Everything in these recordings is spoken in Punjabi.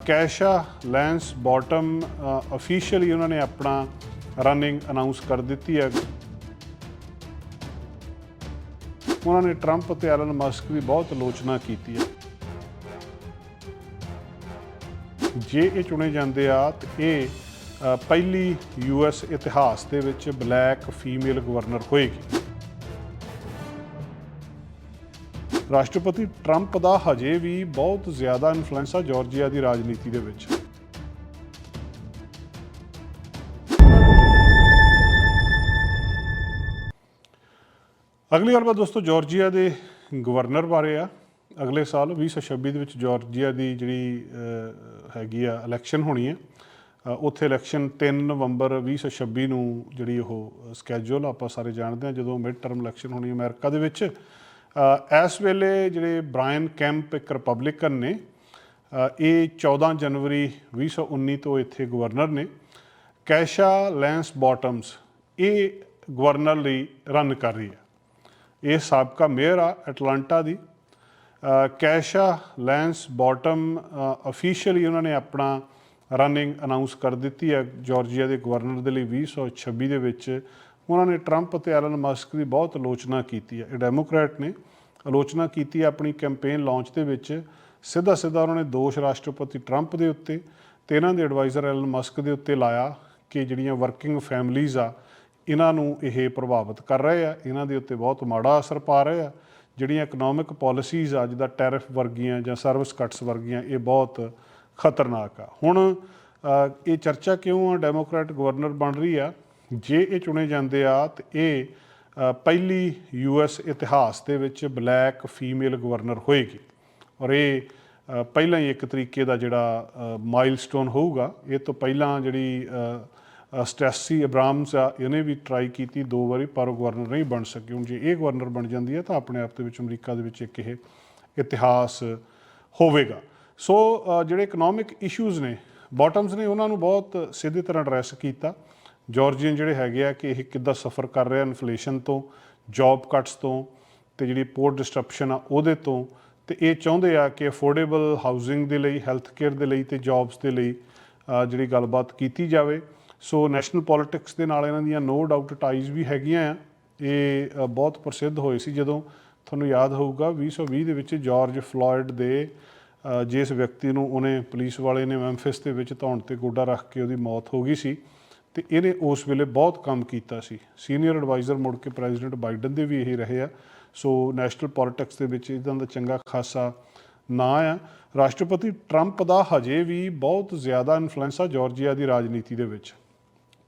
ਕੈਸ਼ਾ ਲੈਂਸ ਬਾਟਮ ਅਫੀਸ਼ੀਅਲੀ ਉਹਨਾਂ ਨੇ ਆਪਣਾ ਰਨਿੰਗ ਅਨਾਉਂਸ ਕਰ ਦਿੱਤੀ ਹੈ। ਉਹਨਾਂ ਨੇ ਟਰੰਪ ਅਤੇ ਐਲਨ ਮਸਕ ਦੀ ਬਹੁਤ ਆਲੋਚਨਾ ਕੀਤੀ ਹੈ। ਜੇ ਇਹ ਚੁਣੇ ਜਾਂਦੇ ਆ ਤੇ ਇਹ ਅ, ਪਹਿਲੀ ਯੂਐਸ ਇਤਿਹਾਸ ਦੇ ਵਿੱਚ ਬਲੈਕ ਫੀਮੇਲ ਗਵਰਨਰ ਹੋਏਗੀ। ਰਾਸ਼ਟਰਪਤੀ ਟਰੰਪ ਦਾ ਹਜੇ ਵੀ ਬਹੁਤ ਜ਼ਿਆਦਾ ਇਨਫਲੂਐਂਸ ਆ ਜਾਰਜੀਆ ਦੀ ਰਾਜਨੀਤੀ ਦੇ ਵਿੱਚ। ਅਗਲੀ ਗੱਲਬਾਤ ਦੋਸਤੋ ਜਾਰਜੀਆ ਦੇ ਗਵਰਨਰ ਬਾਰੇ ਆ। ਅਗਲੇ ਸਾਲ 2026 ਦੇ ਵਿੱਚ ਜਾਰਜੀਆ ਦੀ ਜਿਹੜੀ ਹੈਗੀ ਆ ਇਲੈਕਸ਼ਨ ਹੋਣੀ ਹੈ ਉੱਥੇ ਇਲੈਕਸ਼ਨ 3 ਨਵੰਬਰ 2026 ਨੂੰ ਜਿਹੜੀ ਉਹ ਸਕੇਜੂਲ ਆਪਾਂ ਸਾਰੇ ਜਾਣਦੇ ਹਾਂ ਜਦੋਂ ਮਿਡ ਟਰਮ ਇਲੈਕਸ਼ਨ ਹੋਣੀ ਅਮਰੀਕਾ ਦੇ ਵਿੱਚ। ਇਸ ਵੇਲੇ ਜਿਹੜੇ ਬ੍ਰਾਇਨ ਕੈਂਪ ਇੱਕ ਰਿਪਬਲਿਕਨ ਨੇ ਇਹ 14 ਜਨਵਰੀ 2019 ਤੋਂ ਇੱਥੇ ਗਵਰਨਰ ਨੇ। ਕੈਸ਼ਾ ਲੈਂਸ ਬਾਟਮਸ, ਇਹ ਗਵਰਨਰ ਲਈ ਰਨ ਕਰ ਰਹੀ ਹੈ। ਇਹ ਸਾਬਕਾ ਮੇਅਰ ਆ ਐਟਲਾਂਟਾ ਦੀ। ਕੈਸ਼ਾ ਲੈਂਸ ਬਾਟਮ ਅਫੀਸ਼ੀਅਲੀ ਉਹਨਾਂ ਨੇ ਆਪਣਾ ਰਨਿੰਗ ਅਨਾਉਂਸ ਕਰ ਦਿੱਤੀ ਹੈ। ਜਾਰਜੀਆ ਦੇ ਗਵਰਨਰ ਦੇ ਲਈ 2026 ਦੇ ਵਿੱਚ ਉਹਨਾਂ ਨੇ ਟਰੰਪ ਤੇ ਐਲਨ ਮਸਕ ਦੀ ਬਹੁਤ ਆਲੋਚਨਾ ਕੀਤੀ ਹੈ। ਇਹ ਡੈਮੋਕ੍ਰੈਟ ਨੇ ਆਲੋਚਨਾ ਕੀਤੀ ਆਪਣੀ ਕੈਂਪੇਨ ਲਾਂਚ ਦੇ ਵਿੱਚ। ਸਿੱਧਾ ਸਿੱਧਾ ਉਹਨਾਂ ਨੇ ਦੋਸ਼ ਰਾਸ਼ਟਰਪਤੀ ਟਰੰਪ ਦੇ ਉੱਤੇ ਤੇ ਇਹਨਾਂ ਦੇ ਐਡਵਾਈਜ਼ਰ ਐਲਨ ਮਸਕ ਦੇ ਉੱਤੇ ਲਾਇਆ ਕਿ ਜਿਹੜੀਆਂ ਵਰਕਿੰਗ ਫੈਮਲੀਆਂ ਆ, ਇਹਨਾਂ ਨੂੰ ਇਹ ਪ੍ਰਭਾਵਿਤ ਕਰ ਰਹੇ ਆ। ਇਹਨਾਂ ਦੇ ਉੱਤੇ ਬਹੁਤ ਮਾੜਾ ਅਸਰ ਪਾ ਰਹੇ ਆ। ਜਿਹੜੀਆਂ ਇਕਨੋਮਿਕ ਪਾਲਿਸੀਜ਼ ਆ ਦਾ ਟੈਰਿਫ ਵਰਗੀਆਂ ਜਾਂ ਸਰਵਿਸ ਕਟਸ ਵਰਗੀਆਂ, ਇਹ ਬਹੁਤ ਖਤਰਨਾਕ ਆ। ਹੁਣ ਇਹ ਚਰਚਾ ਕਿਉਂ ਆ? ਡੈਮੋਕ੍ਰੈਟ ਗਵਰਨਰ ਬਣ ਰਹੀ ਆ ਜੇ ਇਹ ਚੁਣੇ ਜਾਂਦੇ ਆ ਤੇ ਇਹ ਅ, ਪਹਿਲੀ ਯੂਐਸ ਇਤਿਹਾਸ ਦੇ ਵਿੱਚ ਬਲੈਕ ਫੀਮੇਲ ਗਵਰਨਰ ਹੋਏਗੀ। ਔਰ ਇਹ ਪਹਿਲਾਂ ਹੀ ਇੱਕ ਤਰੀਕੇ ਦਾ ਜਿਹੜਾ ਮਾਈਲਸਟੋਨ ਹੋਊਗਾ। ਇਹ ਤੋਂ ਪਹਿਲਾਂ ਜਿਹੜੀ ਅ, ਸਟੈਸੀ ਅਬਰਾਮਸ ਆ ਇਹਨੇ ਵੀ ਟਰਾਈ ਕੀਤੀ ਦੋ ਵਾਰੀ ਪਰ ਉਹ ਗਵਰਨਰ ਨਹੀਂ ਬਣ ਸਕੀ। ਹੁਣ ਜੇ ਇਹ ਗਵਰਨਰ ਬਣ ਜਾਂਦੀ ਹੈ ਤਾਂ ਆਪਣੇ ਆਪ ਦੇ ਵਿੱਚ ਅਮਰੀਕਾ ਦੇ ਵਿੱਚ ਇੱਕ ਇਹ ਇਤਿਹਾਸ ਹੋਵੇਗਾ। ਸੋ ਜਿਹੜੇ ਇਕਨੋਮਿਕ ਇਸ਼ੂਜ਼ ਨੇ ਬਾਟਮਸ ਨੇ ਉਹਨਾਂ ਨੂੰ ਬਹੁਤ ਸਿੱਧੀ ਤਰ੍ਹਾਂ ਐਡਰੈਸ ਕੀਤਾ। ਜਾਰਜੀਅਨ ਜਿਹੜੇ ਹੈਗੇ ਆ ਕਿ ਇਹ ਕਿੱਦਾਂ ਸਫਰ ਕਰ ਰਿਹਾ ਇਨਫਲੇਸ਼ਨ ਤੋਂ, ਜੌਬ ਕੱਟਸ ਤੋਂ ਤੇ ਜਿਹੜੀ ਪੋਰਟ ਡਿਸਟਰਪਸ਼ਨ ਆ ਉਹਦੇ ਤੋਂ ਤੇ ਇਹ ਚਾਹੁੰਦੇ ਆ ਕਿ ਅਫੋਰਡੇਬਲ ਹਾਊਸਿੰਗ ਦੇ ਲਈ, ਹੈਲਥ ਕੇਅਰ ਦੇ ਲਈ ਤੇ ਜੌਬਸ ਦੇ ਲਈ ਜਿਹੜੀ ਗੱਲਬਾਤ ਕੀਤੀ ਜਾਵੇ। ਸੋ ਨੈਸ਼ਨਲ ਪੋਲਿਟਿਕਸ ਦੇ ਨਾਲ ਇਹਨਾਂ ਦੀਆਂ ਨੋ ਡਾਊਟ ਟਾਈਜ਼ ਵੀ ਹੈਗੀਆਂ ਆ। ਇਹ ਬਹੁਤ ਪ੍ਰਸਿੱਧ ਹੋਏ ਸੀ ਜਦੋਂ ਤੁਹਾਨੂੰ ਯਾਦ ਹੋਊਗਾ 2020 ਦੇ ਵਿੱਚ ਜਾਰਜ ਫਲੋਇਡ ਦੇ ਜਿਸ ਵਿਅਕਤੀ ਨੂੰ ਉਹਨੇ ਪੁਲਿਸ ਵਾਲੇ ਨੇ ਮੈਮਫਿਸ ਦੇ ਵਿੱਚ ਧੌਣ ਤੇ ਗੋਡਾ ਰੱਖ ਕੇ ਉਹਦੀ ਮੌਤ ਹੋ ਗਈ ਸੀ। ਤੇ ਇਹਨੇ ਉਸ ਵੇਲੇ ਬਹੁਤ ਕੰਮ ਕੀਤਾ ਸੀ। ਸੀਨੀਅਰ ਐਡਵਾਈਜ਼ਰ ਮੁੜ ਕੇ ਪ੍ਰੈਜ਼ੀਡੈਂਟ ਬਾਈਡਨ ਦੇ ਵੀ ਇਹ ਰਹੇ ਆ। ਸੋ ਨੈਸ਼ਨਲ ਪੋਲਿਟਿਕਸ ਦੇ ਵਿੱਚ ਇਦਾਂ ਦਾ ਚੰਗਾ ਖਾਸਾ ਨਾਂ ਆ। ਰਾਸ਼ਟਰਪਤੀ ਟਰੰਪ ਦਾ ਹਜੇ ਵੀ ਬਹੁਤ ਜ਼ਿਆਦਾ ਇਨਫਲੂਐਂਸ ਆ ਜਾਰਜੀਆ ਦੀ ਰਾਜਨੀਤੀ ਦੇ ਵਿੱਚ।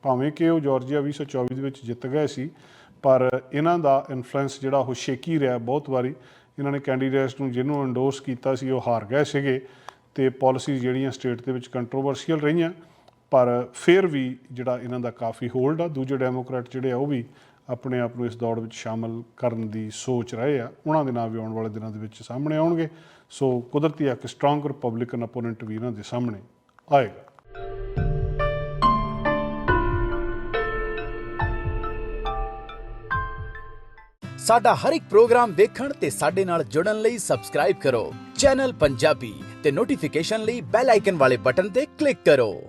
ਭਾਵੇਂ ਕਿ ਉਹ ਜਾਰਜੀਆ 2024 ਦੇ ਵਿੱਚ ਜਿੱਤ ਗਏ ਸੀ, ਪਰ ਇਹਨਾਂ ਦਾ ਇਨਫਲੂਐਂਸ ਜਿਹੜਾ ਉਹ ਸ਼ੇਕੀ ਰਿਹਾ ਬਹੁਤ ਵਾਰੀ। ਇਹਨਾਂ ਨੇ ਕੈਂਡੀਡੇਟਸ ਨੂੰ ਜਿਹਨੂੰ ਐਂਡੋਰਸ ਕੀਤਾ ਸੀ, ਉਹ ਹਾਰ ਗਏ ਸੀਗੇ। ਤੇ ਪਾਲਿਸੀਜ਼ ਜਿਹੜੀਆਂ ਸਟੇਟ ਦੇ ਵਿੱਚ ਕੰਟਰੋਵਰਸ਼ੀਅਲ ਰਹੀਆਂ ਪਰ ਫਿਰ ਵੀ ਜਿਹੜਾ ਇਹਨਾਂ ਦਾ ਕਾਫੀ ਹੋਲਡ ਆ, ਦੂਜੇ ਡੈਮੋਕ੍ਰੈਟ ਜਿਹੜੇ ਆ, ਉਹ ਵੀ ਆਪਣੇ ਆਪ ਨੂੰ ਇਸ ਦੌੜ ਵਿੱਚ ਸ਼ਾਮਲ ਕਰਨ ਦੀ ਸੋਚ ਰਹੇ ਆ। ਉਹਨਾਂ ਦੇ ਨਾਂ ਵੀ ਆਉਣ ਵਾਲੇ ਦਿਨਾਂ ਦੇ ਵਿੱਚ ਸਾਹਮਣੇ ਆਉਣਗੇ। ਸੋ ਕੁਦਰਤੀ ਆ ਕਿ ਸਟਰੋਂਗ ਰਿਪਬਲਿਕਨ ਅਪੋਨੈਂਟ ਵੀ ਇਹਨਾਂ ਦੇ ਸਾਹਮਣੇ ਆਏਗਾ। ਸਾਡਾ ਹਰ ਇੱਕ ਪ੍ਰੋਗਰਾਮ ਦੇਖਣ ਤੇ ਸਾਡੇ ਨਾਲ ਜੁੜਨ ਲਈ ਸਬਸਕ੍ਰਾਈਬ ਕਰੋ। ਚੈਨਲ ਪੰਜਾਬੀ ਤੇ ਨੋਟੀਫਿਕੇਸ਼ਨ ਲਈ ਬੈਲ ਆਈਕਨ ਵਾਲੇ ਬਟਨ ਤੇ ਕਲਿੱਕ ਕਰੋ।